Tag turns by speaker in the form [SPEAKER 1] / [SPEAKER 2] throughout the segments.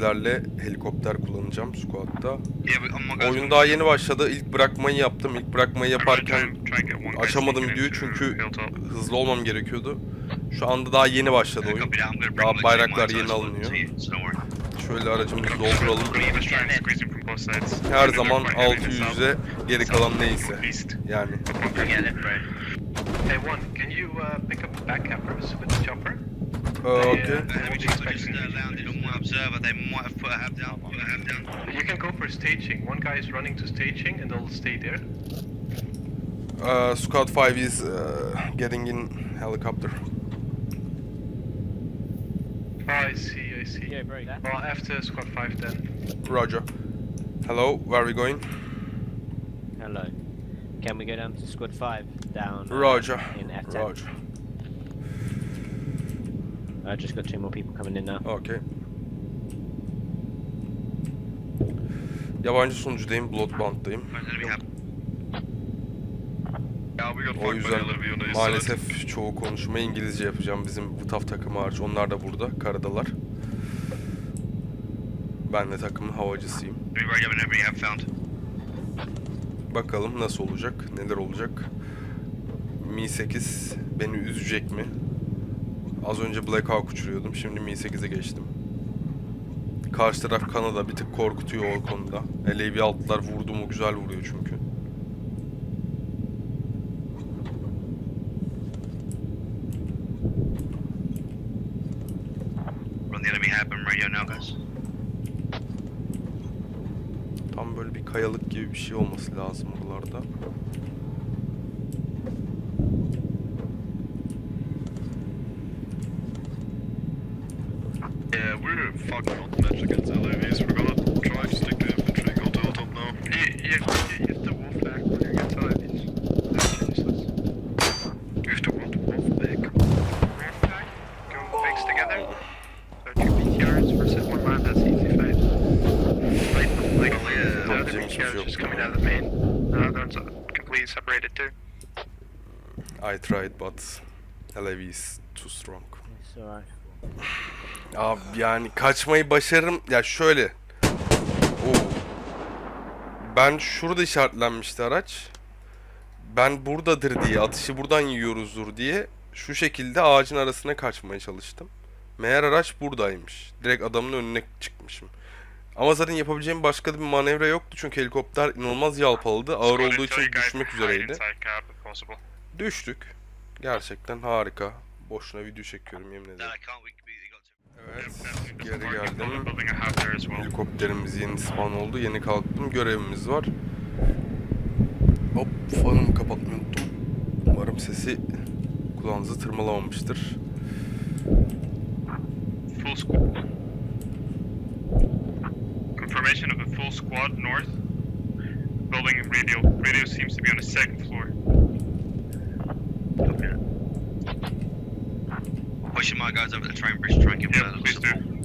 [SPEAKER 1] sizlerle helikopter kullanacağım Squad'da. Oyun daha yeni başladı. İlk bırakmayı yaptım. İlk bırakmayı yaparken açamadım videoyu çünkü hızlı olmam gerekiyordu. Şu anda daha yeni başladı oyun. Daha bayraklar yeni alınıyor. Şöyle aracımızı dolduralım. Her zaman 600'e geri kalan neyse. Yani
[SPEAKER 2] Hey, one, can you uh, pick up the back campers with the chopper?
[SPEAKER 1] Ee,
[SPEAKER 3] just uh, landed my observer. They might have put a hab down. Put a hab down.
[SPEAKER 2] You can go for staging. One guy is running to staging and they'll stay there.
[SPEAKER 1] Uh, Squad 5 is uh, getting in helicopter.
[SPEAKER 2] Oh, I see, I see.
[SPEAKER 4] Yeah, break.
[SPEAKER 2] Well, after squad 5 then.
[SPEAKER 1] Roger. Hello, where are we going?
[SPEAKER 4] Hello. Can we go down to squad 5 down uh,
[SPEAKER 1] Roger.
[SPEAKER 4] in F10?
[SPEAKER 1] Roger.
[SPEAKER 4] I just got two more people coming in now.
[SPEAKER 1] Okey. Yabancı sunucudayım, Bloodbound'dayım. O yüzden maalesef çoğu konuşmayı İngilizce yapacağım. Bizim Vıtaf takımı hariç. Onlar da burada, karadalar. Ben de takımın havacısıyım. Bakalım nasıl olacak, neler olacak. Mi 8 beni üzecek mi? Az önce Black Hawk uçuruyordum, şimdi Mi 8'e geçtim. Karşı taraf Kanada bir tık korkutuyor o konuda. LAV altlar vurdu mu güzel vuruyor çünkü. Tam böyle bir kayalık gibi bir şey olması lazım buralarda.
[SPEAKER 5] Yeah, we're fucking on the match against LAVs. We're gonna try to stick to infantry, go to the top now.
[SPEAKER 2] You, you, you use the wolf back when you get to IVs. That's useless.
[SPEAKER 5] Use the what? Wolfpack.
[SPEAKER 2] Wolf back, go mix together. So two BTRs versus one man, that's easy fight. Right, like,
[SPEAKER 3] Oh, yeah,
[SPEAKER 2] the other
[SPEAKER 1] James was
[SPEAKER 2] BTRs
[SPEAKER 1] your-
[SPEAKER 2] just coming out of the main. Uh, the other one's uh, completely separated too.
[SPEAKER 1] I tried but LAV is too strong. Abi yani kaçmayı başarırım. Ya şöyle. Oo. Ben şurada işaretlenmişti araç. Ben buradadır diye, atışı buradan yiyoruzdur diye şu şekilde ağacın arasına kaçmaya çalıştım. Meğer araç buradaymış. Direkt adamın önüne çıkmışım. Ama zaten yapabileceğim başka bir manevra yoktu çünkü helikopter inanılmaz yalpaladı. Ağır olduğu için düşmek üzereydi. Düştük. Gerçekten harika. Boşuna video çekiyorum yemin ederim. Evet, geri geldim. Helikopterimiz yeni spawn oldu. Yeni kalktım. Görevimiz var. Hop, fanımı kapatmayı unuttum. Umarım sesi kulağınızı tırmalamamıştır.
[SPEAKER 6] full squad. Confirmation of a full squad north. Building radio. Radio seems to be on the second floor.
[SPEAKER 3] That. Pushing my guys over the train bridge trying to try and get
[SPEAKER 6] Yeah,
[SPEAKER 3] one
[SPEAKER 6] please do.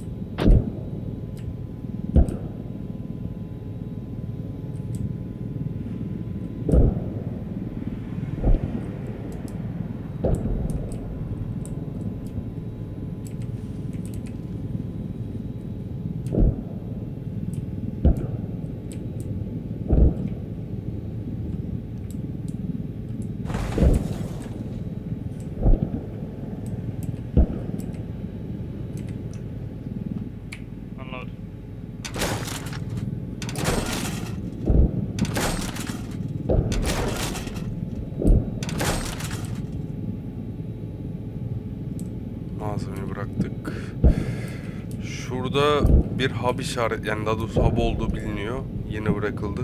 [SPEAKER 1] Şurada bir hub işaret, yani daha doğrusu hub olduğu biliniyor. Yeni bırakıldı.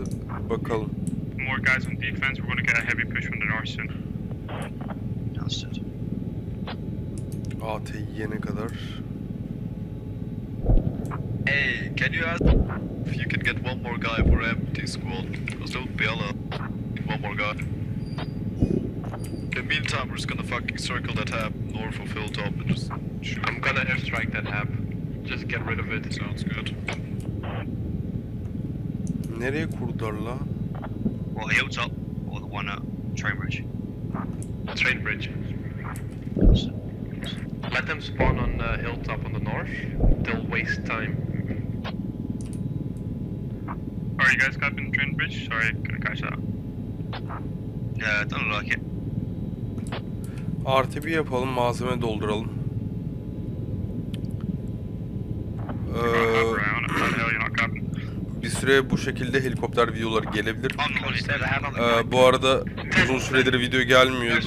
[SPEAKER 1] Bakalım.
[SPEAKER 6] More guys on defense. We're gonna get a heavy push from the north soon.
[SPEAKER 3] Understood.
[SPEAKER 1] AT yene kadar.
[SPEAKER 5] Hey, can you ask if you can get one more guy for empty squad? Because don't be alone. One more guy. In the meantime, we're just gonna fucking circle that hab north of Hilltop and just shoot.
[SPEAKER 2] I'm gonna airstrike that hab. Just get rid of it.
[SPEAKER 5] Sounds good.
[SPEAKER 1] Nereye kurdular la?
[SPEAKER 3] Well, the hilltop or the one at train bridge.
[SPEAKER 2] Train bridge. Let them spawn on the hilltop on the north. They'll waste time.
[SPEAKER 6] Are you guys caught in Train Bridge? Sorry, couldn't catch that.
[SPEAKER 3] Yeah, don't like it.
[SPEAKER 1] Artı bir yapalım, malzeme dolduralım.
[SPEAKER 6] Uh,
[SPEAKER 1] Ee, bir süre bu şekilde helikopter videoları gelebilir. Ee, bu arada uzun süredir video gelmiyordu.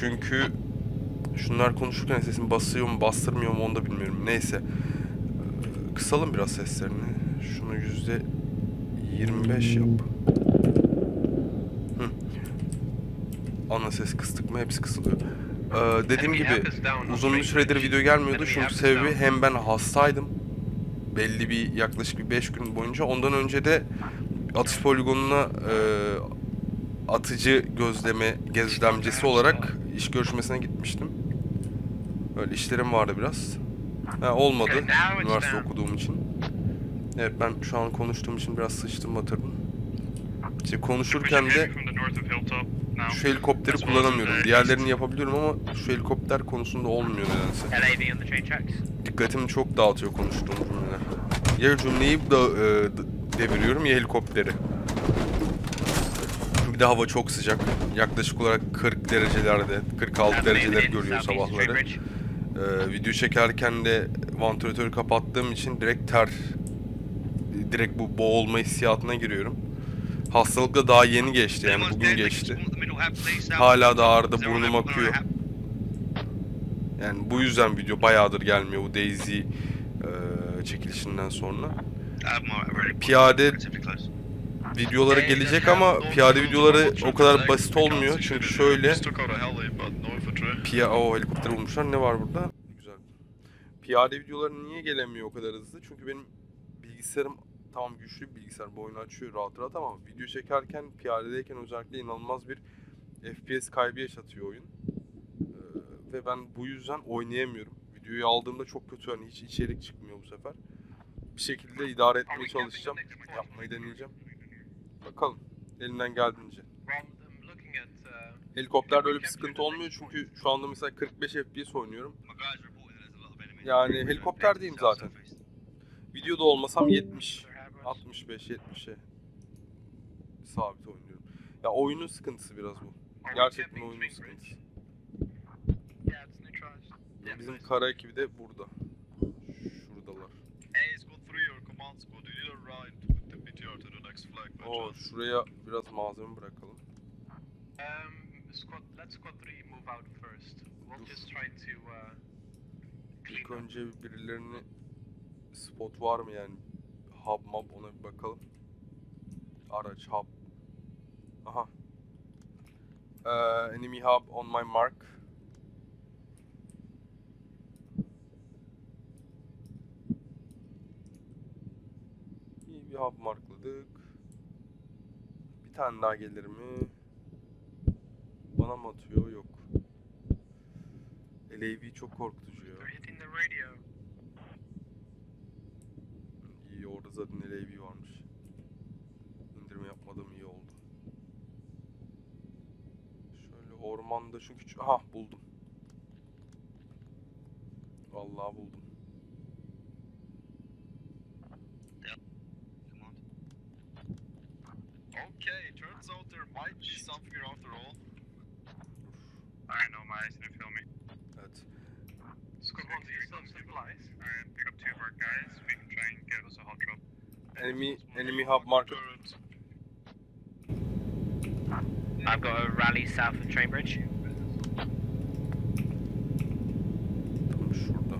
[SPEAKER 1] Çünkü şunlar konuşurken sesim basıyor mu bastırmıyor mu onu da bilmiyorum. Neyse. Ee, Kısalım biraz seslerini. Şunu yüzde 25 yap. Hı. Ana ses kıstık mı hepsi kısılıyor. Ee, dediğim gibi uzun bir süredir video gelmiyordu çünkü sebebi hem ben hastaydım. Belli bir yaklaşık bir 5 gün boyunca. Ondan önce de atış poligonuna e, atıcı gözleme gözlemcisi olarak iş görüşmesine gitmiştim. Öyle işlerim vardı biraz. Ha, olmadı üniversite okuduğum için. Evet ben şu an konuştuğum için biraz sıçtım batırdım. İşte konuşurken de Şu helikopteri kullanamıyorum. Diğerlerini yapabiliyorum ama şu helikopter konusunda olmuyor nedense. Dikkatimi çok dağıtıyor konuştuğum cümleler. Ya cümleyi da e, deviriyorum ya helikopteri. Bir de hava çok sıcak. Yaklaşık olarak 40 derecelerde, 46 dereceler görüyor sabahları. Ee, video çekerken de vantilatörü kapattığım için direkt ter, direkt bu boğulma hissiyatına giriyorum. Hastalık da daha yeni geçti yani bugün geçti. Hala da ağrıda burnum akıyor. Yani bu yüzden video bayağıdır gelmiyor bu Daisy e, çekilişinden sonra. Piyade videoları gelecek ama piyade videoları o kadar basit olmuyor. Çünkü şöyle
[SPEAKER 5] Just took out a heli, but no infantry.
[SPEAKER 1] Piya o helikopter bulmuşlar. Ne var burada? Güzel. Piyade videoları niye gelemiyor o kadar hızlı? Çünkü benim bilgisayarım tamam güçlü bir bilgisayar. Bu oyunu açıyor rahat rahat ama video çekerken piyadedeyken özellikle inanılmaz bir FPS kaybı yaşatıyor oyun. Ee, ve ben bu yüzden oynayamıyorum. Videoyu aldığımda çok kötü hani hiç içerik çıkmıyor bu sefer. Bir şekilde idare etmeye çalışacağım. Yapmayı deneyeceğim. Bakalım. Elimden geldiğince. Helikopterde öyle bir sıkıntı olmuyor çünkü şu anda mesela 45 FPS oynuyorum. Yani helikopterdeyim zaten. Videoda olmasam 70, 65, 70'e sabit oynuyorum. Ya oyunun sıkıntısı biraz bu. Gerçekten oyunun sıkıntısı. Bizim kara ekibi de burada. Şuradalar.
[SPEAKER 5] Hey, squad 3 or command squad, you need a ride with the BTR to the next flag. by
[SPEAKER 1] Oo şuraya biraz malzeme bırakalım.
[SPEAKER 2] Um. Uh,
[SPEAKER 1] İlk önce birilerini spot var mı yani hub map ona bir bakalım. Araç hub. Aha. Ee, enemy hub on my mark. İyi bir hub markladık. Bir tane daha gelir mi? Bana mı atıyor? Yok. LAV çok korkutucu ya.
[SPEAKER 2] They're hitting the radio.
[SPEAKER 1] İyi orada zaten LAV varmış. İndirme yapmadığım iyi oldu. Şöyle ormanda şu küçük... Aha buldum. Vallahi buldum.
[SPEAKER 5] Okay, turns out there might be something after all.
[SPEAKER 6] I know my eyes didn't feel me.
[SPEAKER 1] Evet.
[SPEAKER 2] Squad one, do you still have supplies?
[SPEAKER 6] Alright, pick up two of our guys. We can try and get us a hot drop.
[SPEAKER 1] Enemy, enemy hub marker.
[SPEAKER 4] I've got a rally south of train bridge.
[SPEAKER 1] Tam şurada.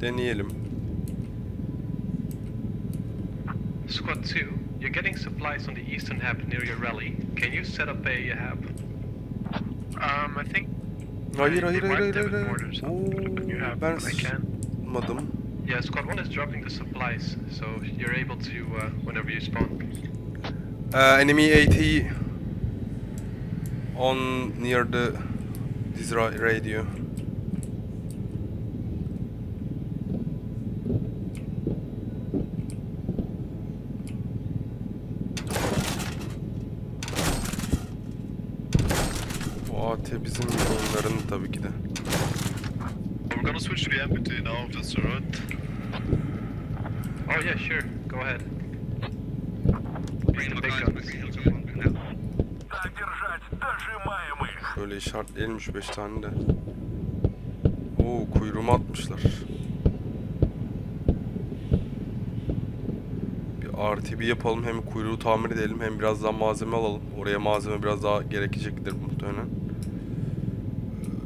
[SPEAKER 1] Deneyelim.
[SPEAKER 2] Squad two, you're getting supplies on the eastern hub near your rally. Can you set up a hub? Um, I think.
[SPEAKER 1] Hayır
[SPEAKER 2] they
[SPEAKER 1] hayır hayır
[SPEAKER 2] might
[SPEAKER 1] hayır
[SPEAKER 2] have
[SPEAKER 1] hayır.
[SPEAKER 2] it orders. I'll put a new
[SPEAKER 1] Oo,
[SPEAKER 2] hub
[SPEAKER 1] ben
[SPEAKER 2] when I can.
[SPEAKER 1] sıkmadım.
[SPEAKER 2] Yeah, squad one is dropping the supplies, so you're able to uh, whenever you spawn.
[SPEAKER 1] Uh, enemy AT on near the this ra- radio. Şu 5 tane de. Oo kuyruğumu atmışlar. Bir RTB yapalım hem kuyruğu tamir edelim hem biraz daha malzeme alalım. Oraya malzeme biraz daha gerekecektir muhtemelen.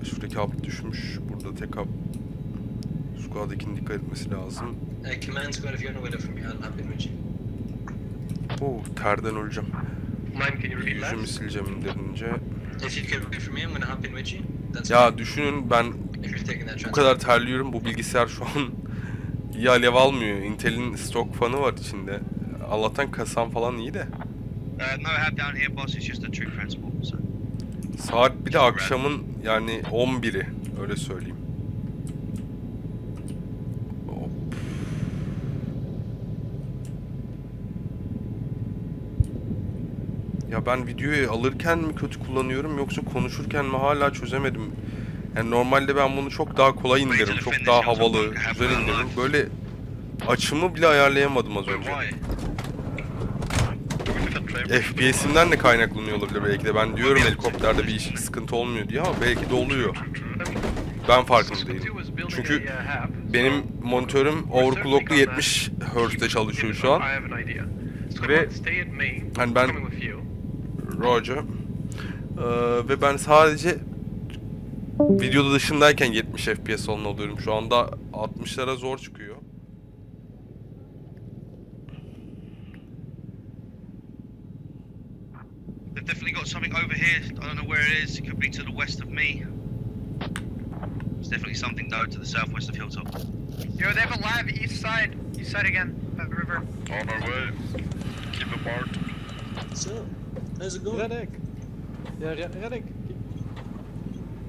[SPEAKER 1] Ee, Şuradaki hap düşmüş. Burada tek hap. Squad'dakinin dikkat etmesi lazım.
[SPEAKER 7] Uh, command squad, if you're from I'll.
[SPEAKER 1] Oo terden öleceğim.
[SPEAKER 2] Mine, can you repeat
[SPEAKER 1] Yüzümü sileceğim derince.
[SPEAKER 7] If you can wait for me, I'm gonna hop in with you. That's
[SPEAKER 1] Ya düşünün ben
[SPEAKER 7] fine. If you're taking that
[SPEAKER 1] Bu kadar terliyorum. Bu bilgisayar şu an iyi alev almıyor. Intel'in stok fanı var içinde. Allah'tan kasam falan iyi de.
[SPEAKER 3] Uh, no hab down here, boss. It's just a troop transport. So.
[SPEAKER 1] Saat bir de akşamın yani 11'i. Öyle söyleyeyim. Hop. Ya ben videoyu alırken mi kötü kullanıyorum yoksa konuşurken mi hala çözemedim. Yani normalde ben bunu çok daha kolay indiririm, çok daha havalı, güzel indiririm. Böyle açımı bile ayarlayamadım az önce. FPS'imden de kaynaklanıyor olabilir belki de. Ben diyorum helikopterde bir iş sıkıntı olmuyor diye ama belki de oluyor. Ben farkında değilim. Çünkü benim monitörüm overclocklu 70 Hz'de çalışıyor şu an. Ve- hani ben-. Roger. Ee, ve ben sadece videoda dışındayken 70 FPS falan alıyorum. Şu anda 60'lara zor çıkıyor.
[SPEAKER 3] They've definitely got something over here. I don't know where it is. It could be to the west of me. There's definitely something though to the southwest of Hilltop.
[SPEAKER 8] Yo, they have a live east side. East side again. That river.
[SPEAKER 5] On our way. Keep apart.
[SPEAKER 7] So, how's it going?
[SPEAKER 2] Reddick. Yeah, Re- Reddick.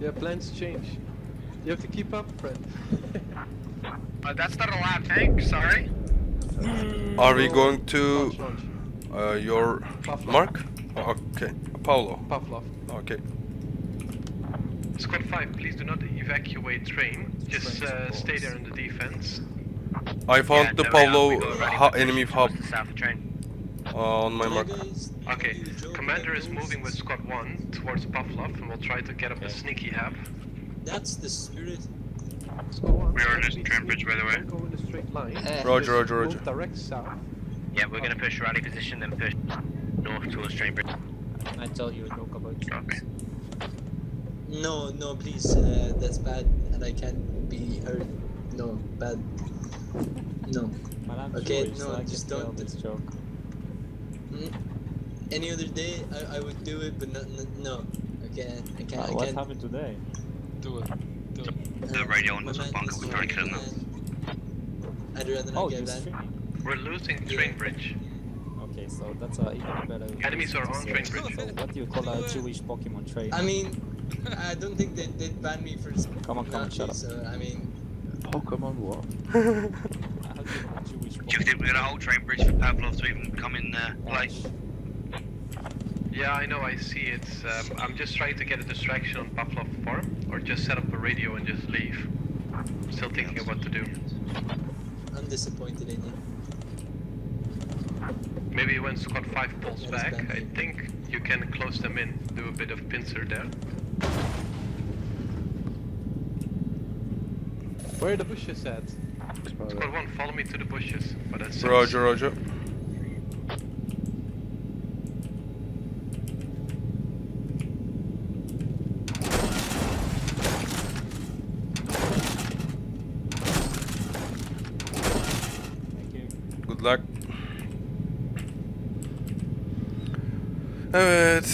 [SPEAKER 2] Yeah, plans change. You have to keep up, friend.
[SPEAKER 8] Uh, that's not a live tank. Sorry.
[SPEAKER 1] Are we going to
[SPEAKER 2] Launch, launch.
[SPEAKER 1] uh, your
[SPEAKER 2] Pavlov.
[SPEAKER 1] mark? Okay, Paulo.
[SPEAKER 2] Pavlov.
[SPEAKER 1] Okay.
[SPEAKER 2] Squad 5, please do not evacuate train. Just uh, stay there in the defense.
[SPEAKER 1] I found the
[SPEAKER 4] no, we
[SPEAKER 1] Paulo
[SPEAKER 4] we got a rally
[SPEAKER 1] ha-
[SPEAKER 4] position
[SPEAKER 1] enemy hub
[SPEAKER 4] the south of train.
[SPEAKER 1] Uh, on my
[SPEAKER 7] Can
[SPEAKER 1] mark.
[SPEAKER 2] Okay,
[SPEAKER 7] do the joke
[SPEAKER 2] commander is moving with squad 1 towards Pavlov and we'll try to get up a sneaky hab.
[SPEAKER 7] That's the spirit.
[SPEAKER 2] Squad 1,
[SPEAKER 6] We are
[SPEAKER 2] don't
[SPEAKER 6] just
[SPEAKER 2] be
[SPEAKER 6] train bridge, by the way.
[SPEAKER 2] Don't go in a straight line.
[SPEAKER 1] Roger, roger, roger.
[SPEAKER 2] direct south.
[SPEAKER 4] Yeah, we're gonna push rally position, then push north towards train bridge.
[SPEAKER 9] I tell you a joke about
[SPEAKER 6] Copy.
[SPEAKER 7] No, no, please. Uh, that's bad, and I can't be hurt. No, bad. No. Okay, no,
[SPEAKER 9] I
[SPEAKER 7] just don't-
[SPEAKER 9] this joke.
[SPEAKER 7] Mm. Any other day, I, I would do it, but not, not, no. Okay, I can't.
[SPEAKER 9] Uh,
[SPEAKER 7] I
[SPEAKER 9] what
[SPEAKER 7] can't
[SPEAKER 9] happened today?
[SPEAKER 7] do it. Do it.
[SPEAKER 3] The
[SPEAKER 7] Uh,
[SPEAKER 3] radio on
[SPEAKER 7] my
[SPEAKER 3] was a
[SPEAKER 7] man
[SPEAKER 3] bunker,
[SPEAKER 7] is
[SPEAKER 3] we tried killing
[SPEAKER 7] my man. I'd rather not
[SPEAKER 9] Oh,
[SPEAKER 7] get
[SPEAKER 9] you're
[SPEAKER 7] that.
[SPEAKER 2] We're losing
[SPEAKER 7] Yeah.
[SPEAKER 2] train bridge.
[SPEAKER 9] Okay, so that's a even better.
[SPEAKER 2] Enemies are on train bridge.
[SPEAKER 9] So what do you call a Jewish Pokemon trainer?
[SPEAKER 7] I mean, I don't think they they'd ban me for
[SPEAKER 9] Come on, come on, shut up.
[SPEAKER 7] So I mean,
[SPEAKER 2] Pokemon what?
[SPEAKER 9] How do you a Jewish
[SPEAKER 3] think we're gonna hold train bridge for Pavlov to even come in uh, play?
[SPEAKER 2] Yeah, I know, I see it. Um, I'm just trying to get a distraction on Pavlov farm, or just set up a radio and just leave. Still thinking of what to do.
[SPEAKER 7] I'm disappointed in you.
[SPEAKER 2] Maybe when squad 5 pulls
[SPEAKER 7] That is
[SPEAKER 2] back. I think you can close them in, do a bit of pincer there. Where are the bushes at? Squad 1, follow me to the bushes. But that's
[SPEAKER 1] Roger, Roger. Good luck. Evet.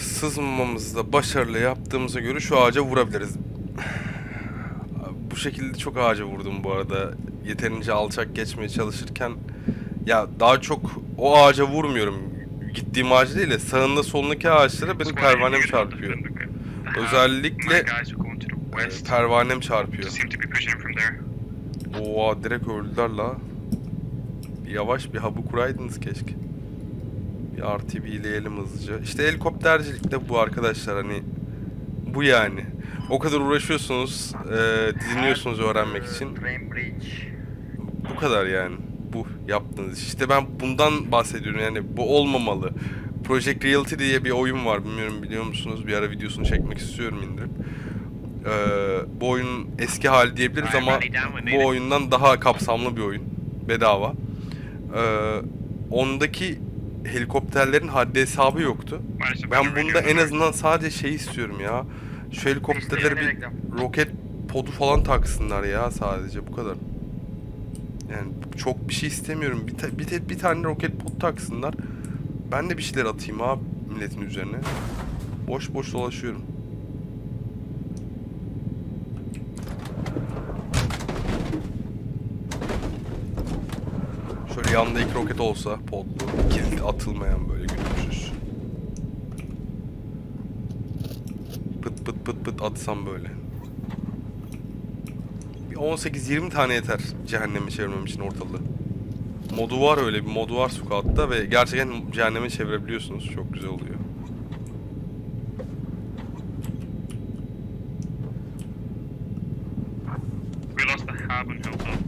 [SPEAKER 1] Sızmamızda başarılı yaptığımıza göre şu ağaca vurabiliriz. Şekilde çok ağaca vurdum bu arada. Yeterince alçak geçmeye çalışırken. Ya daha çok o ağaca vurmuyorum. Gittiğim ağaca değil de sağında solundaki ağaçlara benim pervanem çarpıyor. Özellikle e, pervanem çarpıyor. Oha direkt öldüler la. Bir yavaş bir hub'ı kuraydınız keşke. Bir RTB'leyelim hızlıca. İşte helikoptercilik de bu arkadaşlar hani Bu yani. O kadar uğraşıyorsunuz, e, dinliyorsunuz öğrenmek için. Bu kadar yani. Bu yaptığınız iş. İşte ben bundan bahsediyorum yani bu olmamalı. Project Reality diye bir oyun var bilmiyorum biliyor musunuz? Bir ara videosunu çekmek istiyorum indirip. Ee, bu oyunun eski hali diyebiliriz ama bu oyundan daha kapsamlı bir oyun. Bedava. Ee, ondaki helikopterlerin haddi hesabı yoktu. Ben bunda en azından sadece şey istiyorum ya. Şu helikopterlere bir roket podu falan taksınlar ya sadece bu kadar. Yani çok bir şey istemiyorum. Bir, ta- bir, te- bir tane roket pod taksınlar. Ben de bir şeyler atayım abi milletin üzerine. Boş boş dolaşıyorum. Şöyle yanında iki roket olsa podlu, kilitli atılmayan böyle Pıt pıt pıt atsam böyle. Bir 18-20 tane yeter cehenneme çevirmem için ortalığı. Modu var öyle bir modu var Squad'da ve gerçekten cehenneme çevirebiliyorsunuz. Çok güzel oluyor.
[SPEAKER 6] We lost the hub on Hilltop.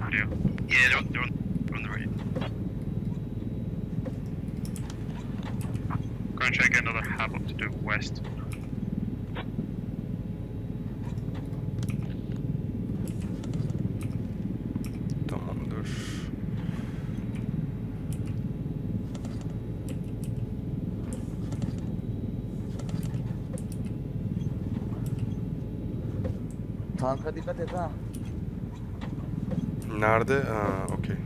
[SPEAKER 6] Radio.
[SPEAKER 3] Yeah, they're on, they're on, they're on the radio.
[SPEAKER 6] Go and check another hub up to the west.
[SPEAKER 1] Tamamdır.
[SPEAKER 10] Tanka dikkat et ha.
[SPEAKER 1] Nerede? Ha, okey.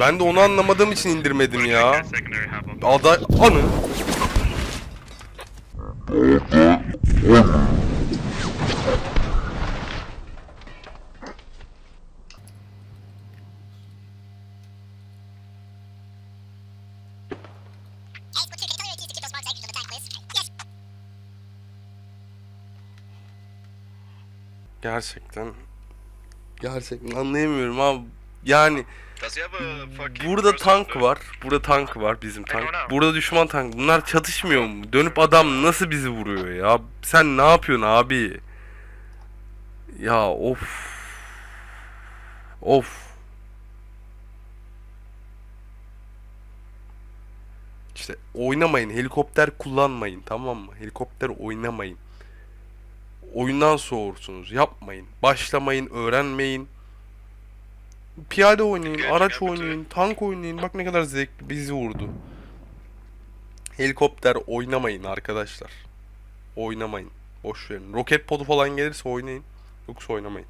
[SPEAKER 1] Ben de onu anlamadığım için indirmedim ya. Ada anı. Gerçekten gerçekten anlayamıyorum abi. Yani burada tank var. Burada tank var bizim tank. Burada düşman tank. Bunlar çatışmıyor mu? Dönüp adam nasıl bizi vuruyor ya? Sen ne yapıyorsun abi? Ya of. Of. İşte oynamayın. Helikopter kullanmayın. Tamam mı? Helikopter oynamayın. Oyundan soğursunuz. Yapmayın. Başlamayın. Öğrenmeyin. Piyade oynayın, araç oynayın, tank oynayın. Bak ne kadar zevkli bizi vurdu. Helikopter oynamayın arkadaşlar. Oynamayın. Boş verin. Roket podu falan gelirse oynayın. Yoksa oynamayın.